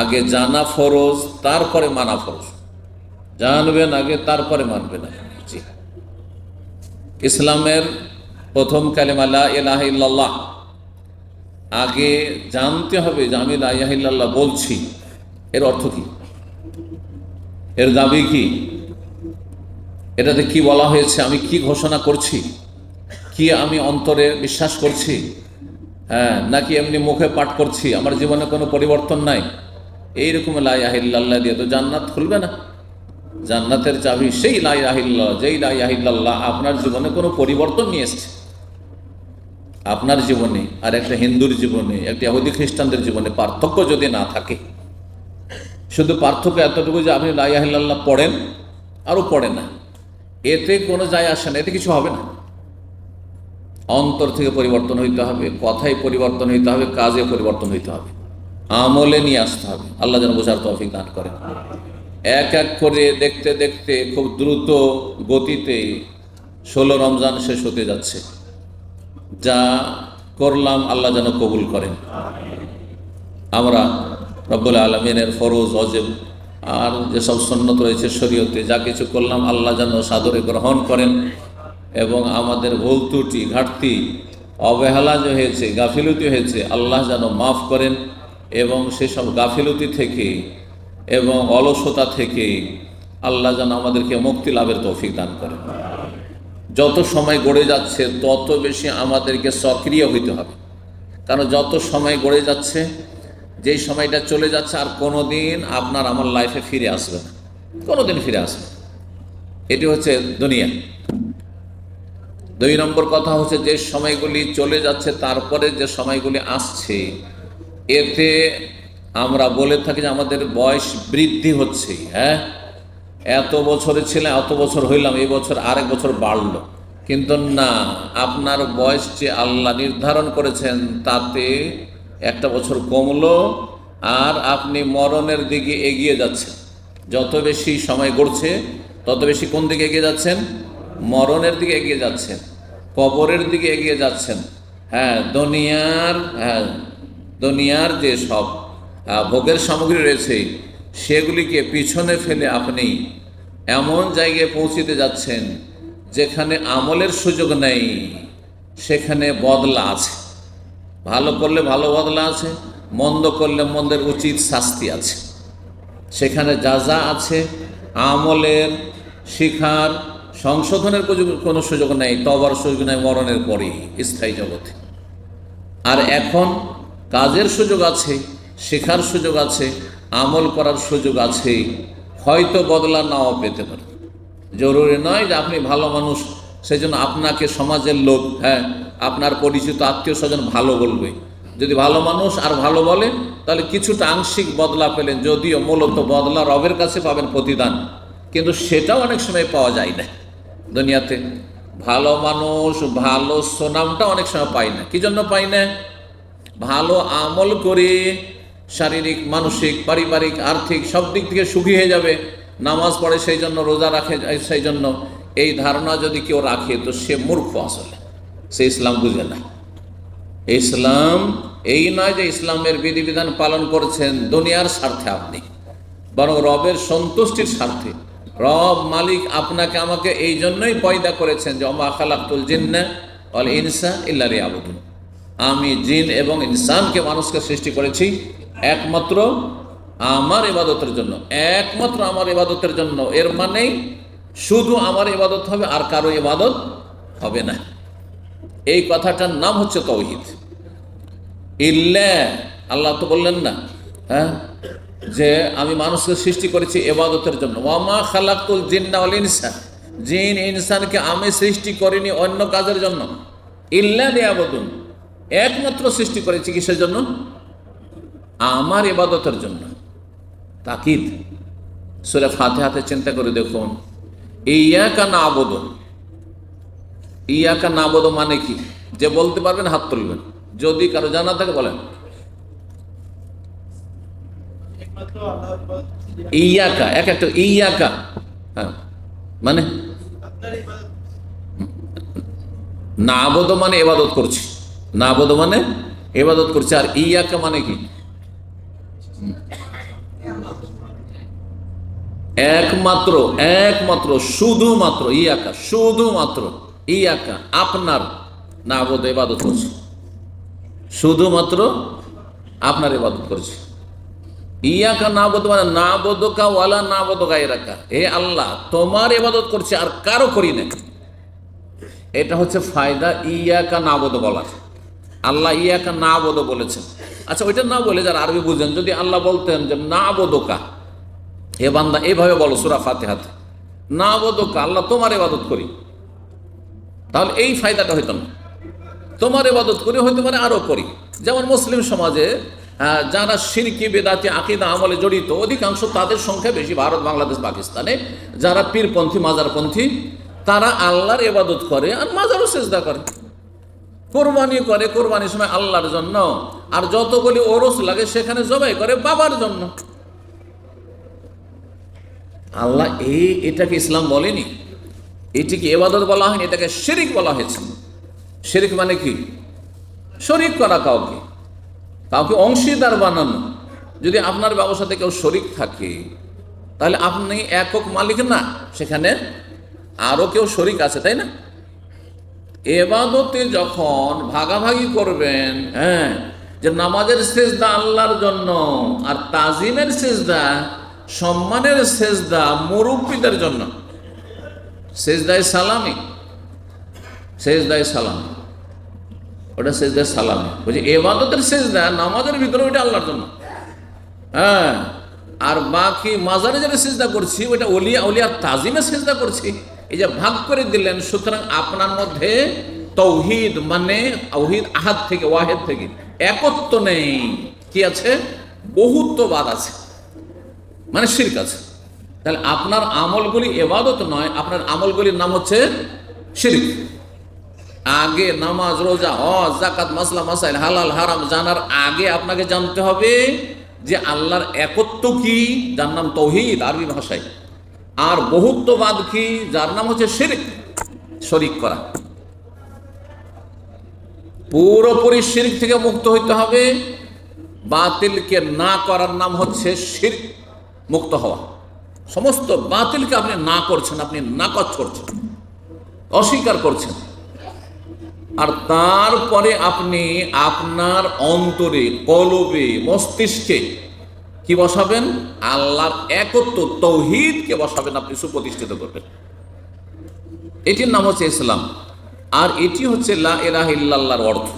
আগে জানা ফরজ, তারপরে মানা ফরজ। জানবেন আগে, তারপরে মানবেন ইসলামের প্রথম কালেমা, লা ইলাহা ইল্লাল্লাহ। আগে জানতে হবে যে আমি লা ইলাহা ইল্লাল্লাহ বলছি। এর অর্থ কি? এর দাবি কি? এটাতে কি বলা হয়েছে? আমি কি ঘোষণা করছি? কি আমি অন্তরে বিশ্বাস করছি? হ্যাঁ নাকি এমনি মুখে পাঠ করছি? আমার জীবনে কোনো পরিবর্তন নাই। এইরকম লাইয়াহিল্লাহ দিয়ে তো জান্নাত খুলবে না। জান্নাতের চাবি সেই লাইয়াহিল্লাহ যেই লাইয়াহিল্লাহ আপনার জীবনে কোনো পরিবর্তন নিয়ে এসছে। আপনার জীবনে আর একটা হিন্দুর জীবনে, একটা ইহুদি খ্রিস্টানদের জীবনে পার্থক্য যদি না থাকে, শুধু পার্থক্য এতটুকু যে আপনি লাইয়াহিল্লাহ পড়েন, আরও পড়েন না। এতে কোনো যায় আসে না, এতে কিছু হবে না। অন্তর থেকে পরিবর্তন হইতে হবে, কথায় পরিবর্তন হইতে হবে, কাজে পরিবর্তন হইতে হবে। আমলে নিয়ে আসতে হবে। আল্লাহ যেন বোঝার তৌফিক দান করেন। এক এক করে দেখতে দেখতে খুব দ্রুত গতিতে ষোলো রমজান শেষ হতে যাচ্ছে। যা করলাম আল্লাহ যেন কবুল করেন। আমরা রব্বুল আলমিনের ফরোজ অজেব আর যেসব সন্ন্যত রয়েছে শরীয়তে, যা কিছু করলাম আল্লাহ যেন সাদরে গ্রহণ করেন এবং আমাদের ভুল ত্রুটি, ঘাটতি, অবহেলা যে হয়েছে, গাফিলতি হয়েছে, আল্লাহ যেন মাফ করেন। এবং সেসব গাফিলতি থেকে এবং অলসতা থেকে আল্লাহ যেন আমাদেরকে মুক্তি লাভের তৌফিক দান করেন। যত সময় গড়ে যাচ্ছে, তত বেশি আমাদেরকে সক্রিয় হইতে হবে। কারণ যত সময় গড়ে যাচ্ছে, যেই সময়টা চলে যাচ্ছে, আর কোনো দিন আপনার আমার লাইফে ফিরে আসবে না। কোনো দিন ফিরে আসবে এটি হচ্ছে দুনিয়া। দুই নম্বর কথা হচ্ছে, যে সময়গুলি চলে যাচ্ছে, তারপরে যে সময়গুলি আসছে এতে আমরা বলে থাকি যে আমাদের বয়স বৃদ্ধি হচ্ছে হ্যাঁ? এত বছরে ছিলাম এত বছর হইলাম, এই বছর আরেক বছর বাড়লো। কিন্তু না, আপনার বয়স যে আল্লাহ নির্ধারণ করেছেন, তাতে একটা বছর কমলো আর আপনি মরণের দিকে এগিয়ে যাচ্ছেন। যত বেশি সময় গড়ছে, তত বেশি কোন দিকে এগিয়ে যাচ্ছেন? মরণের দিকে এগিয়ে যাচ্ছেন, কবরের দিকে এগিয়ে যাচ্ছেন। হ্যাঁ দুনিয়ার হ্যাঁ দুনিয়ার যে সব ভোগের সামগ্রী রয়েছে, সেগুলিকে পিছনে ফেলে আপনি এমন জায়গায় পৌঁছিতে যাচ্ছেন যেখানে আমলের সুযোগ নেই, সেখানে বদলা আছে। ভালো করলে ভালো বদলা আছে, মন্দ করলে মন্দের উচিত শাস্তি আছে। সেখানে যা যা আছে, আমলের শিখার, সংশোধনের কোনো- সুযোগ নেই, তবার সুযোগ নেই মরণের পরেই স্থায়ী জগতে। আর এখন কাজের সুযোগ আছে, শেখার সুযোগ আছে, আমল করার সুযোগ আছে, হয়তো বদলা নাও পেতে পারে। জরুরি নয় যে আপনি ভালো মানুষ সেই জন্য আপনাকে সমাজের লোক হ্যাঁ আপনার পরিচিত আত্মীয় স্বজন ভালো বলবে। যদি ভালো মানুষ আর ভালো বলে, তাহলে কিছুটা আংশিক বদলা পেলেন, যদিও মূলত বদলা রবের কাছে পাবেন প্রতিদান। কিন্তু সেটাও অনেক সময় পাওয়া যায় না দুনিয়াতে। ভালো মানুষ, ভালো সুনামটা অনেক সময় পাই না। কি জন্য পাই না? ভালো আমল করে শারীরিক, মানসিক, পারিবারিক, আর্থিক সব দিক থেকে সুখী হয়ে যাবে। নামাজ পড়ে সেই জন্য, রোজা রাখে সেই জন্য। এই ধারণা যদি কেউ রাখে, তো সে মূর্খ আসলে। সে ইসলাম বুঝে না। ইসলাম এই নয় যে ইসলামের বিধিবিধান পালন করছেন দুনিয়ার স্বার্থে আপনি। বরং রবের সন্তুষ্টির স্বার্থে। রব মালিক আপনাকে আমাকে এই জন্যই পয়দা করেছেন যে অমা খালাকুল জিন্না অল ইনসা ইল্লারি আবুদুন আমি জিন এবং ইনসানকে মানুষকে সৃষ্টি করেছি একমাত্র আমার ইবাদতের জন্য, একমাত্র আমার ইবাদতের জন্য। এর মানেই শুধু আমার ইবাদত হবে আর কারও ইবাদত হবে না। এই কথাটার নাম হচ্ছে তৌহিদ। ইল্লা, আল্লাহ তো বললেন না হ্যাঁ যে আমি মানুষকে সৃষ্টি করেছি এবাদতের জন্য। ওয়ামা খালাকুল জিন্না ওয়াল ইনসান জিন ইনসানকে আমি সৃষ্টি করিনি অন্য কাজের জন্য। ইল্লা নিয়াবদুন একমাত্র সৃষ্টি করেছি কিসের জন্য? আমার ইবাদতের জন্য। তাকিদ। সুরে ফাতে হাতে চিন্তা করে দেখুন। ইয়াকা না আবদন ইয়াকা না আবদ মানে কি? যে বলতে পারবেন হাত তুলবেন। যদি কারও জানা থাকে বলেন। ইয়াকা এক একটা ইয়াকা। হ্যাঁ মানে? না আবদ মানে এবাদত করছি। না আবদ মানে? এবাদত করছি, আর ইয়াকা মানে কি? একমাত্র একমাত্র, শুধুমাত্র ইয়াকা শুধুমাত্র ইয়াকা, আপনার, না বোধ ইবাদত করছি। শুধুমাত্র আপনার ইবাদত করছি। ইয়াকা, না বোধ মানে না বোধকা ওয়ালা না বোধকা এরাকা হে আল্লাহ, তোমার ইবাদত করছে আর কারও করি না এটা হচ্ছে ফায়দা ইয়াকা, না বোধ বলার। আল্লাহ ইয়াকা না বোধ বলেছেন। আচ্ছা ওইটা না বলে যারা আরবি বুঝেন, যদি আল্লাহ বলতেন যে না বোধকা হে বান্দা, এভাবে বলো সুরা ফাতেহাতে না বোধকা আল্লাহ তোমার এবাদত করি। তাহলে এই ফায়দাটা হইতো না। তোমার ইবাদত করি, হইতে পারে আরও করি। যেমন মুসলিম সমাজে যারা সিরকি, বেদাতি, আকিদা, আমলে জড়িত, অধিকাংশ তাদের সংখ্যা বেশি ভারত, বাংলাদেশ, পাকিস্তানে। যারা পীরপন্থী, মাজারপন্থী, তারা আল্লাহর ইবাদত করে আর মাজারও চেষ্টা করে। কোরবানি করে কোরবানির সময় আল্লাহর জন্য। আর যতগুলি ওরস লাগে সেখানে জবাই করে বাবার জন্য। আল্লাহ এই এটাকে ইসলাম বলেনি। এটিকে এবাদত বলা হয়নি, এটাকে শিরিক বলা হয়েছে। শিরিক মানে কি? শরিক করা কাউকে। কাউকে অংশীদার বানানো। যদি আপনার ব্যবসাতে কেউ শরিক থাকে, তাহলে আপনি একক মালিক না। সেখানে আরও কেউ শরিক আছে, তাই না? এবাদতে যখন ভাগাভাগি করবেন হ্যাঁ যে নামাজের সেজদা আল্লাহর জন্য আর তাজিমের সেজদা, সম্মানের সেজদা মুরব্বীদের জন্য। সেজদায় সালামি। সেজদায় সালামি। ওটা সেজদায় সালামি। বলছি, এবাদতের সেজদা নামাজের ভিতরে ওইটা আল্লাহর জন্য। হ্যাঁ আর বাকি মাজারে যেটা সেজদা করছি, ওইটা অলিয়া অলিয়ার তাজিমে সেজদা করছি। এই যে ভাগ করে দিলেন, সুতরাং আপনার মধ্যে তৌহিদ মানে তৌহিদ আহাদ থেকে, ওয়াহেদ থেকে একত্ব নেই। কি আছে? বহুত্ববাদ আছে। মানে শিরক আছে। তাহলে আপনার আমলগুলি এবাদত নয়, আপনার আমলগুলির নাম হচ্ছে শিরিক। আগে নামাজ, রোজা, হজ জাকাত মাসলা, মাসাইল, হালাল, হারাম জানার আগে আপনাকে জানতে হবে যে আল্লাহর একত্ব কি, যার নাম তৌহিদ, আরবি ভাষায়। আর বহুত্ববাদ কি? যার নাম হচ্ছে শিরিক, শরিক করা। পুরোপুরি শিরিক থেকে মুক্ত হইতে হবে। বাতিলকে না করার নাম হচ্ছে শিরিক, মুক্ত হওয়া। সমস্ত বাতিলকে আপনি না করছেন, আপনি নাকচ করছেন, অস্বীকার করছেন। আর তারপরে আপনি আপনার অন্তরে, কলবে, মস্তিষ্কে কি বসাবেন? আল্লাহর একত্র তৌহিদকে বসাবেন, আপনি সুপ্রতিষ্ঠিত করবেন। এটির নাম হচ্ছে ইসলাম। আর এটি হচ্ছে লা ইলাহা ইল্লাল্লাহর অর্থ।